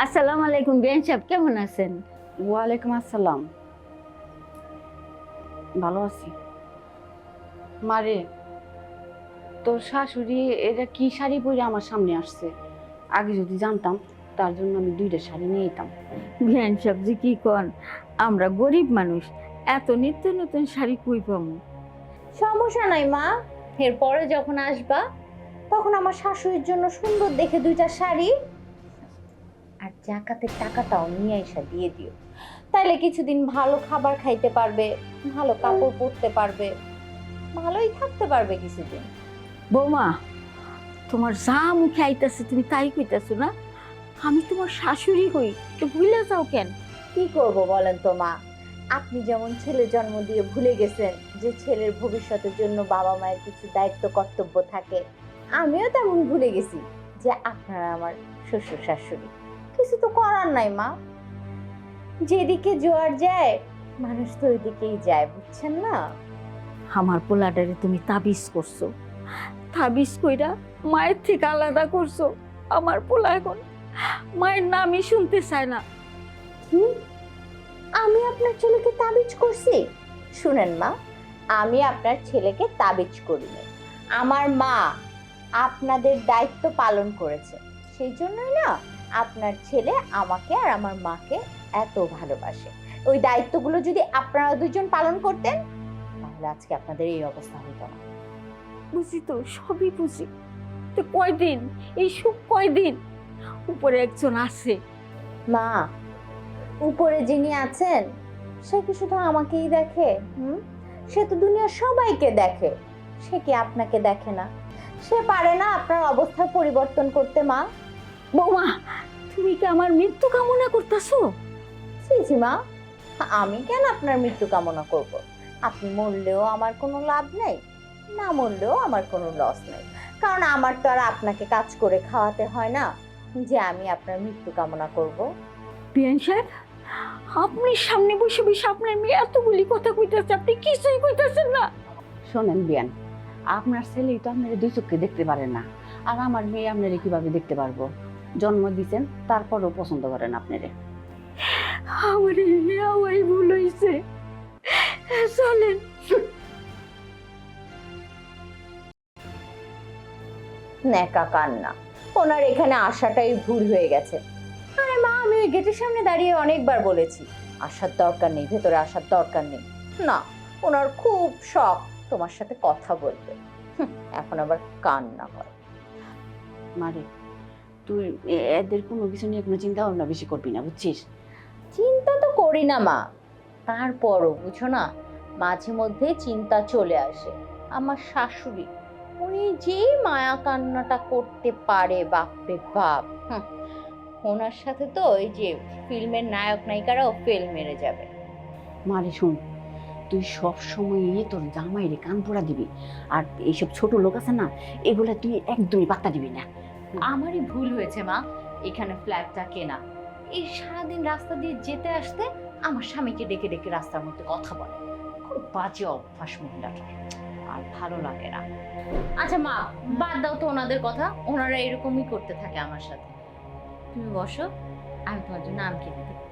আসসালামু আলাইকুম বিয়ান সাহেব কেমন আছেন? ওয়ালাইকুম আসসালাম। ভালো আছি। মারে তোর শাশুড়ি এটা কি শাড়ি পরে আমার সামনে আসছে? আগে যদি জানতাম তার জন্য আমি দুইটা শাড়ি নিয়ে যেতাম বিয়ান সাহেব যে কি কন? আমরা গরিব মানুষ এত নিত্য নতুন শাড়ি কই পাবো সমস্যা নাই মা এরপরে যখন আসবা তখন আমার শাশুড়ির জন্য সুন্দর দেখে দুইটা শাড়ি জাকাতের টাকাটাও নিয়ে এসে দিয়ে দিও। তাইলে কিছুদিন ভালো খাবার খাইতে পারবে ভালো কাপড় পরতে পারবে ভালোই থাকতে পারবে কিছুদিন। বৌমা তোমার যা মুখে আইতাছে তুমি তাই কইতাছো না? আমি তোমার শাশুড়ি হই তো ভুলে যাও কেন? কি করব বলেন তো মা? আপনি যেমন ছেলে জন্ম দিয়ে ভুলে গেছেন যে ছেলের ভবিষ্যতের জন্য বাবা মায়ের কিছু দায়িত্ব কর্তব্য থাকে আমিও তেমন ভুলে গেছি যে আপনারা আমার শ্বশুর শাশুড়ি। কিছু তো করার নাই মা। যেদিকে জোয়ার যায় মানুষ তো ওইদিকেই যায় বুঝছেন না? আমার পোলাটারে তুমি তাবিজ করছ। তাবিজ কইরা মায়ের থেকে আলাদা করছ। আমার পোলা এখন মায়ের নামই শুনতে চায় না। কি? আমি আপনার ছেলেকে তাবিজ করছি? শুনেন মা আমি আপনার ছেলেকে তাবিজ করিনি আমার মা আপনাদের দায়িত্ব পালন করেছে। সেই জন্যই না আপনার ছেলে আমাকে আর আমার মাকে এত ভালোবাসে। ওই দায়িত্বগুলো যদি আপনারা দুজন পালন করতেন তাহলে আজকে আপনাদের এই অবস্থা হতো না। বুঝি তো সবই বুঝি। তো কয়দিন? এই সুখ কয়দিন? উপরে একজন আছে। মা উপরে যিনি আছেন সে কি শুধু আমাকেই দেখে হুম? সে তো দুনিয়ার সবাইকে দেখে সে কি আপনাকে দেখে না? সে পারে না আপনার অবস্থার পরিবর্তন করতে মা? বৌমা তুমি কি আমার মৃত্যু কামনা করতেছো? জি মা। আমি কেন আপনার মৃত্যু কামনা করব? আপনি মরলেও আমার কোনো লাভ নেই না মরলেও আমার কোনো লস নেই। কারণ আমার তো আর আপনাকে কাজ করে খাওয়াতে হয় না যে আমি আপনার মৃত্যু কামনা করব। বিয়ান সাহেব আপনি সামনে বসে বসে আপনার মেয়ে এতগুলি কথা কইতেছে আপনি কিছুই কইতেছেন না। শোনেন বিয়ান আপনার ছেলেই তো আপনার দুই চোখকে দেখতে পারে না। আর আমার মেয়ে আপনারে কীভাবে দেখতে পারব? জন্ম দিছেন তারপরও পছন্দ করেন আপনারে। আমার আমারই ভুল হয়েছে চলেন। ন্যাকা কান্না। ওনার এখানে আসাটাই ভুল হয়ে গেছে। আরে মা আমি ওই গেটের সামনে দাঁড়িয়ে অনেকবার বলেছি। আসার দরকার নেই ভেতরে আসার দরকার নেই। না ওনার খুব শখ তোমার সাথে কথা বলবে এখন আবার কান্না করে। মারে তুই এদের কোনো কিছু নিয়ে কোনো চিন্তা ভাবনা বেশি করবি না বুঝছিস? চিন্তা তো করি না মা। তারপরও বুঝো না মাঝে মধ্যে চিন্তা চলে আসে। আমার শাশুড়ি উনি যে মায়া কান্নাটা করতে পারে বাপরে বাপ ওনার সাথে তো ওই যে ফিল্মের নায়ক নায়িকারাও ফেল মেরে যাবে। মারে শুন তুই সব সময় তোর জামাইরে কান পোড়া দিবি আর এইসব ছোট লোক আছে না এগুলা তুই একদমই পাত্তা দিবি না। আমারই ভুল হয়েছে, মা। এখানে ফ্ল্যাটটা কেনা। এই সারাদিন রাস্তা দিয়ে যেতে আসতে আমার স্বামীকে ডেকে ডেকে রাস্তার মধ্যে কথা বলে। খুব বাজে অভ্যাস মহিলাটা আর ভালো লাগে না। আচ্ছা মা, বাদ দাও তো ওনাদের কথা। ওনারা এরকমই করতে থাকে আমার সাথে। তুমি বসো, আমি তোমার জন্য আম কিনে দিই।